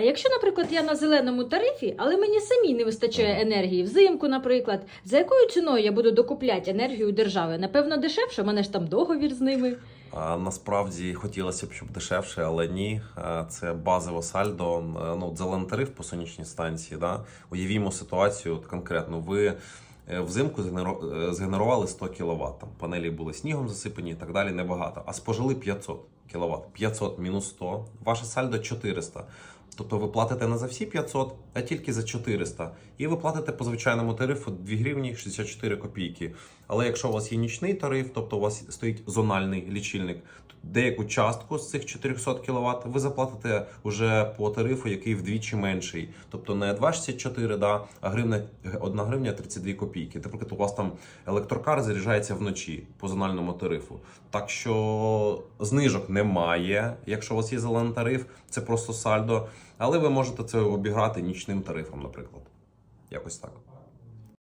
А якщо, наприклад, я на зеленому тарифі, але мені самі не вистачає енергії, взимку, наприклад, за якою ціною я буду докупляти енергію держави? Напевно, дешевше, у мене ж там договір з ними. Насправді хотілося б, щоб дешевше, але ні. Це базове сальдо. Е, Ну, зелений тариф по сонячній станції. Да? Уявімо ситуацію от конкретно. Ви е, взимку е, згенерували 100 кВт. Там панелі були снігом засипані і так далі, небагато. А спожили 500 кВт. 500 мінус 100. Ваше сальдо 400. Тобто ви платите не за всі 500, а тільки за 400. І ви платите по звичайному тарифу 2 гривні 64 копійки. Але якщо у вас є нічний тариф, тобто у вас стоїть зональний лічильник, то деяку частку з цих 400 кВт ви заплатите вже по тарифу, який вдвічі менший. Тобто не 2,64, да, а гривня, 1 гривня 32 копійки. Наприклад, у вас там електрокар заряджається вночі по зональному тарифу. Так що знижок немає, якщо у вас є зелений тариф, це просто сальдо. Але ви можете це обіграти нічним тарифом, наприклад. Якось так.